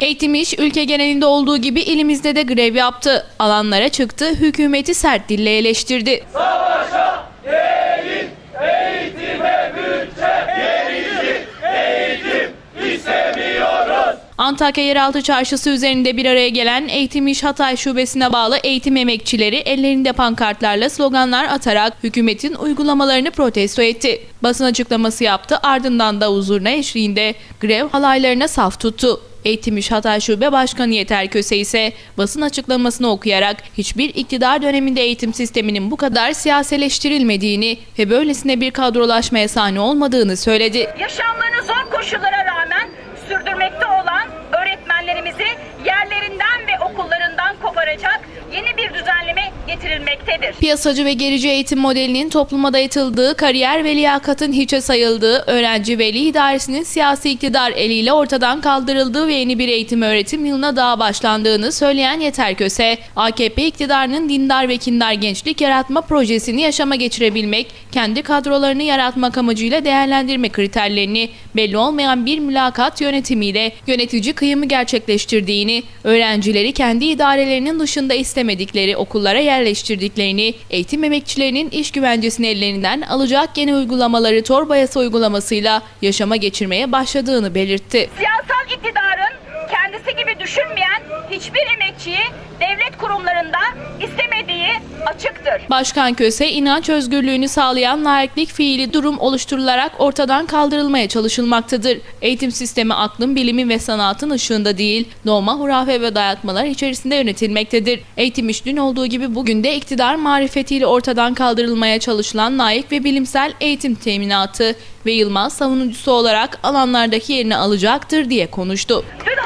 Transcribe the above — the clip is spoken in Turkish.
Eğitim İş ülke genelinde olduğu gibi ilimizde de grev yaptı. Alanlara çıktı, hükümeti sert dille eleştirdi. Antakya Yeraltı Çarşısı üzerinde bir araya gelen Eğitim İş Hatay Şubesi'ne bağlı eğitim emekçileri ellerinde pankartlarla sloganlar atarak hükümetin uygulamalarını protesto etti. Basın açıklaması yaptı ardından da huzuruna eşliğinde grev halaylarına saf tuttu. Eğitim İş Hatay Şube Başkanı Yeter Köse ise basın açıklamasını okuyarak hiçbir iktidar döneminde eğitim sisteminin bu kadar siyaseleştirilmediğini ve böylesine bir kadrolaşmaya sahne olmadığını söyledi. yaşamlarını getirilmektedir. Piyasacı ve gerici eğitim modelinin topluma dayatıldığı, kariyer ve liyakatın hiçe sayıldığı, öğrenci veli idaresinin siyasi iktidar eliyle ortadan kaldırıldığı ve yeni bir eğitim öğretim yılına daha başlandığını söyleyen Yeter Köse, AKP iktidarının dindar ve kindar gençlik yaratma projesini yaşama geçirebilmek, kendi kadrolarını yaratmak amacıyla değerlendirme kriterlerini belli olmayan bir mülakat yönetimiyle yönetici kıyımı gerçekleştirdiğini, öğrencileri kendi idarelerinin dışında istemedikleri okullara yerleştirdiklerini, eğitim emekçilerinin iş güvencesini ellerinden alacak yeni uygulamaları torba yasa uygulamasıyla yaşama geçirmeye başladığını belirtti. Siyasal hiçbir emekçiyi devlet kurumlarında istemediği açıktır. Başkan Köse, inanç özgürlüğünü sağlayan laiklik fiili durum oluşturularak ortadan kaldırılmaya çalışılmaktadır. Eğitim sistemi aklın, bilimin ve sanatın ışığında değil, norma, hurafe ve dayatmalar içerisinde yönetilmektedir. Eğitim iş dün olduğu gibi bugün de iktidar marifetiyle ortadan kaldırılmaya çalışılan layık ve bilimsel eğitim teminatı ve Yılmaz savunucusu olarak alanlardaki yerini alacaktır diye konuştu. Dün